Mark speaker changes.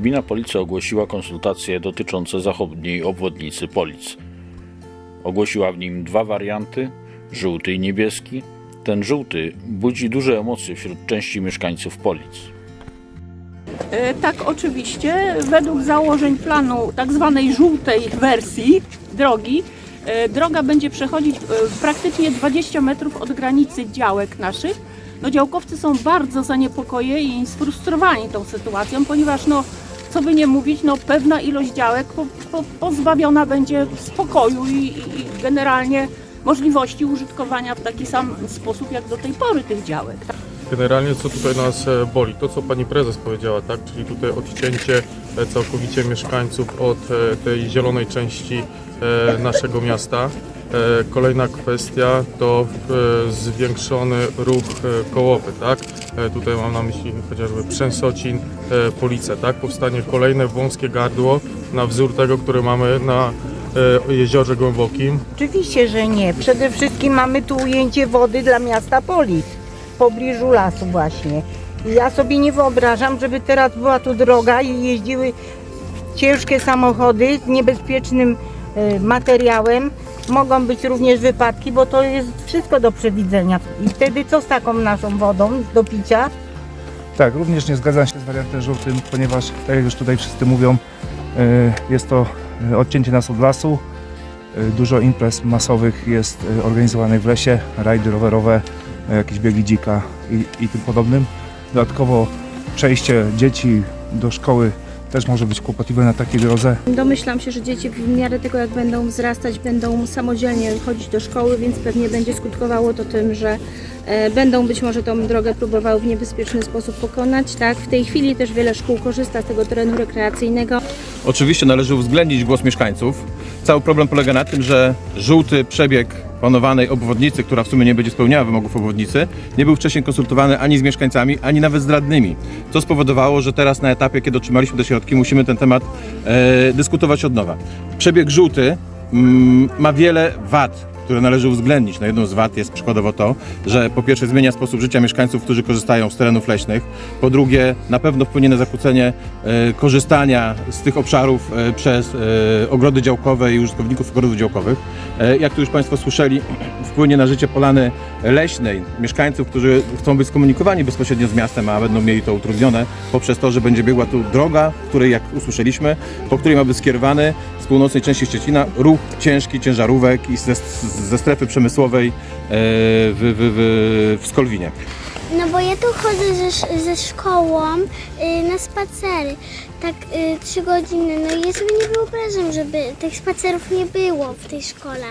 Speaker 1: Gmina Police ogłosiła konsultacje dotyczące zachodniej obwodnicy Polic. Ogłosiła w nim dwa warianty, żółty i niebieski. Ten żółty budzi duże emocje wśród części mieszkańców Polic.
Speaker 2: E, Tak, oczywiście. Według założeń planu tak zwanej żółtej wersji drogi, e, droga będzie przechodzić e, praktycznie 20 metrów od granicy działek naszych. No, działkowcy są bardzo zaniepokojeni i sfrustrowani tą sytuacją, ponieważ no, co by nie mówić, no, pewna ilość działek po, po, pozbawiona będzie spokoju i, i, i generalnie możliwości użytkowania w taki sam sposób jak do tej pory tych działek.
Speaker 3: Generalnie co tutaj nas e, boli, to co pani prezes powiedziała, tak, czyli tutaj odcięcie e, całkowicie mieszkańców od e, tej zielonej części naszego miasta. E, Kolejna kwestia to e, zwiększony ruch e, kołowy, tak? Tutaj mam na myśli chociażby Przęsocin, Police, tak? Powstanie kolejne wąskie gardło na wzór tego, które mamy na jeziorze głębokim.
Speaker 4: Oczywiście, że nie. Przede wszystkim mamy tu ujęcie wody dla miasta Polic, w pobliżu lasu właśnie. Ja sobie nie wyobrażam, żeby teraz była tu droga i jeździły ciężkie samochody z niebezpiecznym materiałem. Mogą być również wypadki, bo to jest wszystko do przewidzenia. I wtedy co z taką naszą wodą do picia?
Speaker 5: Tak, również nie zgadzam się z wariantem żółtym, ponieważ, tak jak już tutaj wszyscy mówią, e, jest to e, odcięcie nas od lasu. E, Dużo imprez masowych jest organizowanych w lesie, rajdy rowerowe, jakieś biegi dzika i, i tym podobnym. Dodatkowo przejście dzieci do szkoły też może być kłopotliwe na takiej drodze.
Speaker 6: Domyślam się, że dzieci w miarę tego jak będą wzrastać, będą samodzielnie chodzić do szkoły, więc pewnie będzie skutkowało to tym, że e, będą być może tą drogę próbowały w niebezpieczny sposób pokonać. Tak? W tej chwili też wiele szkół korzysta z tego terenu rekreacyjnego.
Speaker 7: Oczywiście należy uwzględnić głos mieszkańców. Cały problem polega na tym, że żółty przebieg planowanej obwodnicy, która w sumie nie będzie spełniała wymogów obwodnicy, nie był wcześniej konsultowany ani z mieszkańcami, ani nawet z radnymi. Co spowodowało, że teraz na etapie, kiedy otrzymaliśmy te środki, musimy ten temat e, dyskutować od nowa. Przebieg żółty mm, ma wiele wad, które należy uwzględnić. No jedną z wad jest przykładowo to, że po pierwsze zmienia sposób życia mieszkańców, którzy korzystają z terenów leśnych. Po drugie, na pewno wpłynie na zakłócenie e, korzystania z tych obszarów e, przez e, ogrody działkowe i użytkowników ogrodów działkowych. Jak tu już Państwo słyszeli, wpłynie na życie polany leśnej, mieszkańców, którzy chcą być skomunikowani bezpośrednio z miastem, a będą mieli to utrudnione poprzez to, że będzie biegła tu droga, której, jak usłyszeliśmy, po której ma być skierowany z północnej części Szczecina ruch ciężki ciężarówek i ze, ze strefy przemysłowej e, w, w, w, w Skolwinie.
Speaker 8: No bo ja tu chodzę ze, ze szkołą y, na spacery, tak y, trzy godziny, no i ja sobie nie wyobrażam, żeby tych spacerów nie było w tej szkole.